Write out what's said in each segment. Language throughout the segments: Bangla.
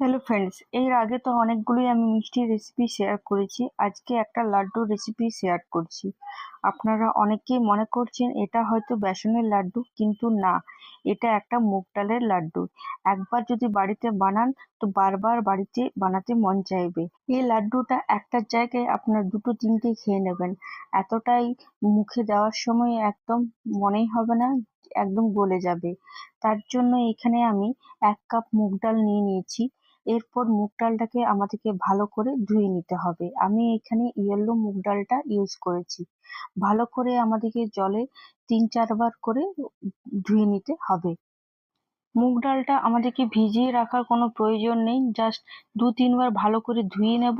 হ্যালো ফ্রেন্ডস এর আগে তো অনেকগুলোই আমি মিষ্টির রেসিপি শেয়ার করেছি। আজকে একটা লাড্ডুর রেসিপি শেয়ার করছি। আপনারা অনেকেই মনে করছেন, এটা হয়তো বেসনের লাড্ডু, কিন্তু না। এটা একটা মুগ ডালের লাড্ডু। একবার যদি বাড়িতে বানান, তো বারবার বাড়িতে বানাতে মন চাইবে। এই লাড্ডুটা একটার জায়গায় আপনার দুটো তিনটে খেয়ে নেবেন। এতটাই মুখে দেওয়ার সময় একদম মনেই হবে না, একদম গলে যাবে। তার জন্য এখানে আমি এক কাপ মুগ ডাল নিয়ে নিয়েছি। এরপর মুগ ডালটাকে আমাদেরকে ভালো করে ধুয়ে নিতে হবে। আমি এখানে ইয়েলো মুগ ডালটা ইউজ করেছি। ভালো করে আমাদেরকে জলে তিন চারবার করে ধুয়ে নিতে হবে। মুগ ডালটা আমাদেরকে ভিজিয়ে রাখার কোনো প্রয়োজন নেই। জাস্ট দু তিনবার ভালো করে ধুয়ে নেব।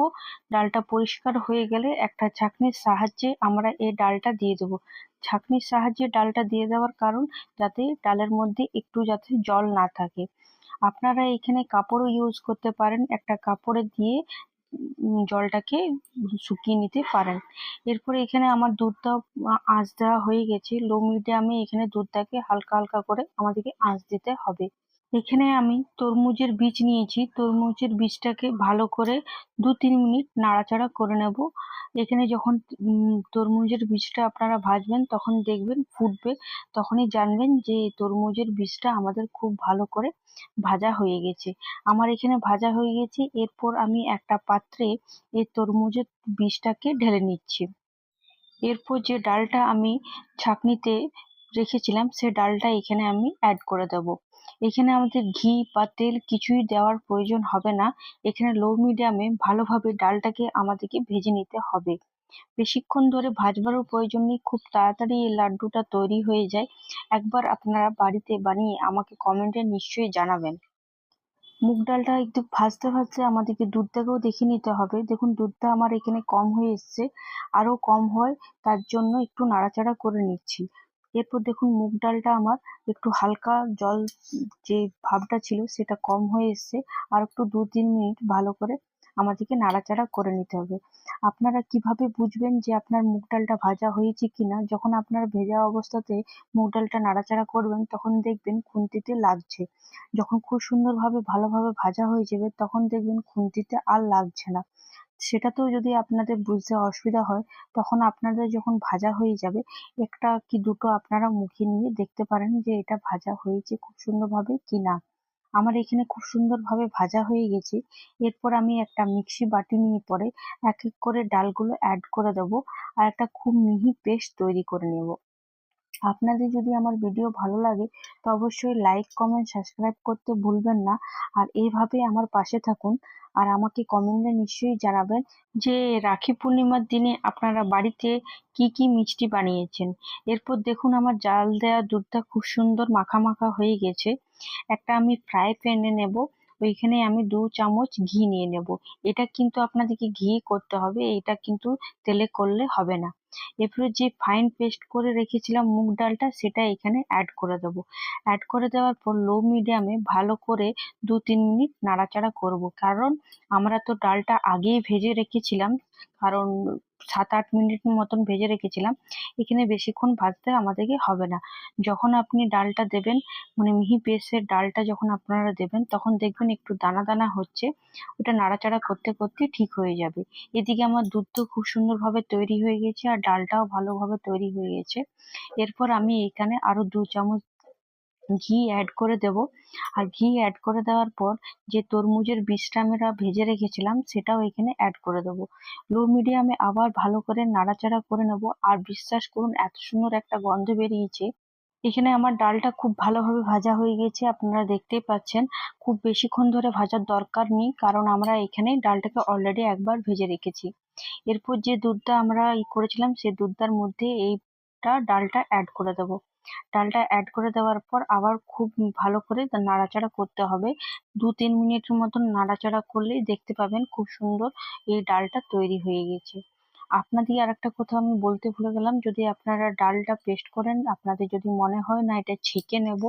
ডালটা পরিষ্কার হয়ে গেলে একটা ছাঁকনির সাহায্যে আমরা এই ডালটা দিয়ে দেবো। ছাঁকনির সাহায্যে ডালটা দিয়ে দেওয়ার কারণ যাতে ডালের মধ্যে একটু যাতে জল না থাকে। আপনারা এখানে কাপড়ও ইউজ করতে পারেন। একটা কাপড়ে দিয়ে জলটাকে শুকিয়ে নিতে পারেন। এরপরে এখানে আমার দুধটা আঁচ দেওয়া হয়ে গেছে। লো মিডিয়ামে এখানে দুধটাকে হালকা হালকা করে আমাদেরকে আঁচ দিতে হবে। এখানে আমি তরমুজের বীজ নিয়েছি। তরমুজের বীজটাকে ভালো করে দু তিন মিনিট নাড়াচাড়া করে নেব। এখানে যখন তরমুজের বীজটা আপনারা ভাজবেন, তখন দেখবেন ফুটবে। তখনই জানবেন যে তরমুজের বীজটা আমাদের খুব ভালো করে ভাজা হয়ে গেছে। আমার এখানে ভাজা হয়ে গেছে। এরপর আমি একটা পাত্রে এই তরমুজের বীজটাকে ঢেলে নিচ্ছি। এরপর যে ডালটা আমি ছাঁকনিতে রেখেছিলাম, সে ডালটা এখানে আমি অ্যাড করে দেব। এখানে আমাদের ঘি বা তেল কিছুই দেওয়ার প্রয়োজন হবে না। এখানে লো মিডিয়ামে ভালোভাবে ডালটাকে আমাদেরকে ভেজে নিতে হবে। বেশিক্ষণ ধরে ভাজবারও প্রয়োজন নেই, খুব তাড়াতাড়ি এই লাড্ডুটা তৈরি হয়ে যায়। একবার আপনারা বাড়িতে বানিয়ে আমাকে কমেন্টে নিশ্চয়ই জানাবেন। মুগ ডালটা একটু ভাজতে ভাজতে আমাদেরকে দুধটাকেও দেখে নিতে হবে। দেখুন, দুধটা আমার এখানে কম হয়ে এসছে, আরও কম হয়, তার জন্য একটু নাড়াচাড়া করে নিচ্ছি। এরপর দেখুন মুগ ডালটা আমার একটু হালকা জল যে ভাবটা ছিল সেটা কম হয়ে এসছে। আর একটু দু তিন মিনিট ভালো করে আমাদেরকে নাড়াচাড়া করে নিতে হবে। আপনারা কীভাবে বুঝবেন যে আপনার মুগ ডালটা ভাজা হয়েছে কিনা? যখন আপনার ভেজা অবস্থাতে মুগ ডালটা নাড়াচাড়া করবেন, তখন দেখবেন খুন্তিতে লাগছে। যখন খুব সুন্দরভাবে, ভালোভাবে ভাজা হয়ে যাবে, তখন দেখবেন খুন্তিতে আর লাগছে না। সেটাতেও যদি আপনাদের বুঝতে অসুবিধা হয়, তখন আপনাদের যখন ভাজা হয়ে যাবে, একটা কি দুটো আপনারা মুখে নিয়ে দেখতে পারেন যে এটা ভাজা হয়েছে খুব সুন্দরভাবে কি না আমার এখানে খুব সুন্দরভাবে ভাজা হয়ে গেছে। এরপর আমি একটা মিক্সি বাটি নিয়ে পরে এক এক করে ডালগুলো অ্যাড করে দেবো আর একটা খুব মিহি পেস্ট তৈরি করে নেব। আপনাদের যদি আমার ভিডিও ভালো লাগে, তো অবশ্যই লাইক কমেন্ট সাবস্ক্রাইব করতে ভুলবেন না। আর এইভাবে আমার পাশে থাকুন। আর আমাকে কমেন্টে নিশ্চয়ই জানাবেন যে, রাখি পূর্ণিমার দিনে আপনারা বাড়িতে কি কি মিষ্টি বানিয়েছেন? এরপর দেখুন আমার জাল দেওয়া দুধটা খুব সুন্দর মাখা মাখা হয়ে গেছে। একটা আমি ফ্রাই প্যানে নেব। ওইখানে আমি দু চামচ ঘি নিয়ে নেব। এটা কিন্তু আপনাদেরকে ঘি করতে হবে, এটা কিন্তু তেলে করলে হবে না। এরপরে যে ফাইন পেস্ট করে রেখেছিলাম মুগ ডালটা, সেটা এখানে অ্যাড করে দেবো। অ্যাড করে দেওয়ার পর লো মিডিয়ামে ভালো করে দু তিন মিনিট নাড়াচাড়া করব। কারণ আমরা তো ডালটা আগেই ভেজে রেখেছিলাম, কারণ সাত আট মিনিট মতন ভেজে রেখেছিলাম। এখানে বেশিক্ষণ ভাজতে আমাদেরকে হবে না। যখন আপনি ডালটা দেবেন মানে মিহি পেস্টের ডালটা যখন আপনারা দেবেন, তখন দেখবেন একটু দানা দানা হচ্ছে। ওটা নাড়াচাড়া করতে করতে ঠিক হয়ে যাবে। এদিকে আমার দুধ খুব সুন্দরভাবে তৈরি হয়ে গেছে আর ডালটাও ভালোভাবে তৈরি হয়ে গেছে। এরপর আমি এখানে আরও দু চামচ ঘি অ্যাড করে দেব। আর ঘি অ্যাড করে দেওয়ার পর যে তরমুজের বীজটা আমরা ভেজে রেখেছিলাম, সেটাও এখানে অ্যাড করে দেব। লো মিডিয়ামে আবার ভালো করে নাড়াচাড়া করে নেব। আর বিশ্বাস করুন, এত সুন্দর একটা গন্ধ বেরিয়েছে। এখানে আমার ডালটা খুব ভালোভাবে ভাজা হয়ে গেছে, আপনারা দেখতেই পাচ্ছেন। খুব বেশিক্ষণ ধরে ভাজার দরকার নেই, কারণ আমরা এখানে ডালটাকে অলরেডি একবার ভেজে রেখেছি। এরপর যে দুধটা আমরা ই করেছিলাম সেই দুধটার মধ্যে এইটা ডালটা অ্যাড করে দেব। ডালটা অ্যাড করে দেওয়ার পর আবার খুব ভালো করে নাড়াচাড়া করতে হবে। দু তিন মিনিটের মতন নাড়াচাড়া করলেই দেখতে পাবেন খুব সুন্দর এই ডালটা তৈরি হয়ে গেছে। আপনাদের আর একটা কথা আমি বলতে ভুলে গেলাম, যদি আপনারা ডালটা পেস্ট করেন, আপনাদের যদি মনে হয় না এটা ছেঁকে নেব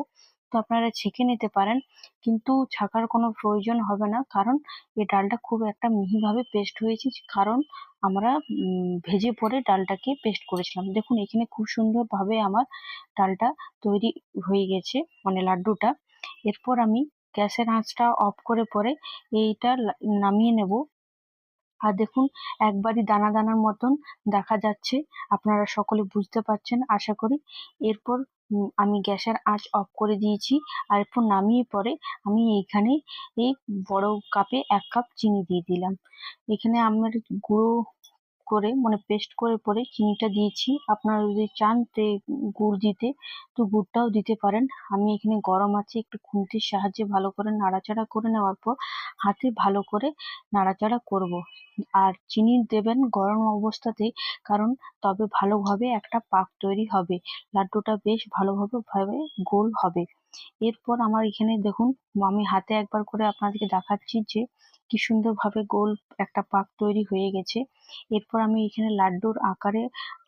আপনারা ছেঁকে নিতে পারেন। কিন্তু ছাকার কোনো প্রয়োজন হবে না। কারণ এই ডালটা খুব একটা মিহিভাবে পেস্ট হয়েছে। কারণ আমরা ভেজে পরে ডালটাকে পেস্ট করেছিলাম। দেখুন, এখানে খুব সুন্দরভাবে আমার ডালটা তৈরি হয়ে গেছে মানে লাড্ডুটা। এরপর আমি গ্যাসের আঁচটা অফ করে পরে এইটা নামিয়ে নেব। আর দেখুন, একবারই দানা দানার মতন দেখা যাচ্ছে। আপনারা সকলে বুঝতে পারছেন, আশা করি। এরপর আমি গ্যাসের আঁচ অফ করে দিয়েছি। আর একটু নামিয়ে পরে আমি এইখানে এই বড় কাপে এক কাপ চিনি দিয়ে দিলাম। এখানে আমার গুঁড়ো করে মানে পেস্ট করে, পরে চিনিটা দিয়েছি। আপনারা যদি চান তে গুড় দিতে, তো গুড়টাও দিতে পারেন। আমি এখানে গরম আছে একটু খুন্তির সাহায্যে ভালো করে নাড়াচাড়া করে নেওয়ার পর হাতে ভালো করে নাড়াচাড়া করব। আর চিনি দেবেন গরম অবস্থাতে, কারণ তবে ভালোভাবে একটা পাক তৈরি হবে। লাড্ডুটা বেশ ভালোভাবে ভাবে গোল হবে। এরপর আমার এখানে দেখুন, আমি হাতে একবার করে আপনাদেরকে দেখাচ্ছি যে কি সুন্দরভাবে গোল একটা পাক তৈরি হয়ে গেছে। এরপর আমি এখানে লাড্ডুর আকারে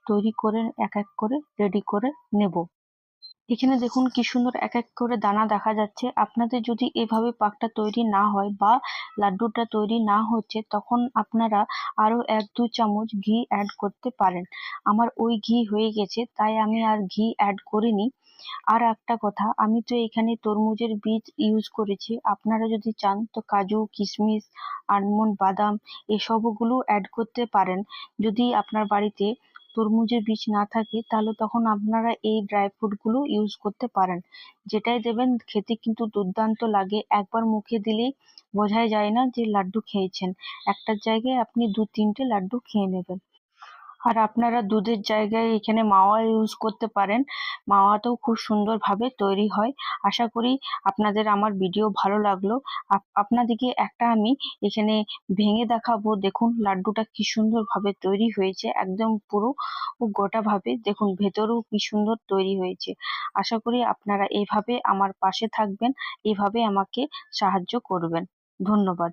তৈরি করে, এক এক করে রেডি করে নেব। এখানে দেখুন কি সুন্দর এক এক করে দানা দেখা যাচ্ছে। আপনাদের যদি এভাবে পাকটা তৈরি না হয় বা লাড্ডুটা তৈরি না হচ্ছে, তখন আপনারা আরও এক দু চামচ ঘি অ্যাড করতে পারেন। আমার ওই ঘি হয়ে গেছে, তাই আমি আর ঘি অ্যাড করিনি। আর একটা কথা, আমি তো এখানে তরমুজের বীজ ইউজ করেছি। আপনারা যদি চান তো কাজু, কিশমিশ, আলমন্ড, বাদাম এসবগুলো অ্যাড করতে পারেন। যদি আপনার বাড়িতে তরমুজের বীজ না থাকে, তাহলে তখন আপনারা এই ড্রাই ফ্রুটগুলো ইউজ করতে পারেন। যেটাই দেবেন, খেতে কিন্তু দুর্দান্ত লাগে। একবার মুখে দিলেই বোঝাই যায় না যে লাড্ডু খেয়েছেন। একটার জায়গায় আপনি দু তিনটে লাড্ডু খেয়ে নেবেন। আর আপনারা দুধের জায়গায় এখানে মাওয়া ইউজ করতে পারেন। মাওয়াটাও খুব সুন্দরভাবে তৈরি হয়। আশা করি আপনাদের আমার ভিডিও ভালো লাগল। আপ- আপনাদেরকে একটা আমি এখানে ভেঙে দেখাবো। দেখুন লাড্ডুটা কি সুন্দরভাবে তৈরি হয়েছে। একদম পুরো গোটাভাবে। দেখুন ভেতরেও কি সুন্দর তৈরি হয়েছে। আশা করি আপনারা এভাবে আমার পাশে থাকবেন। এভাবে আমাকে সাহায্য করবেন। ধন্যবাদ।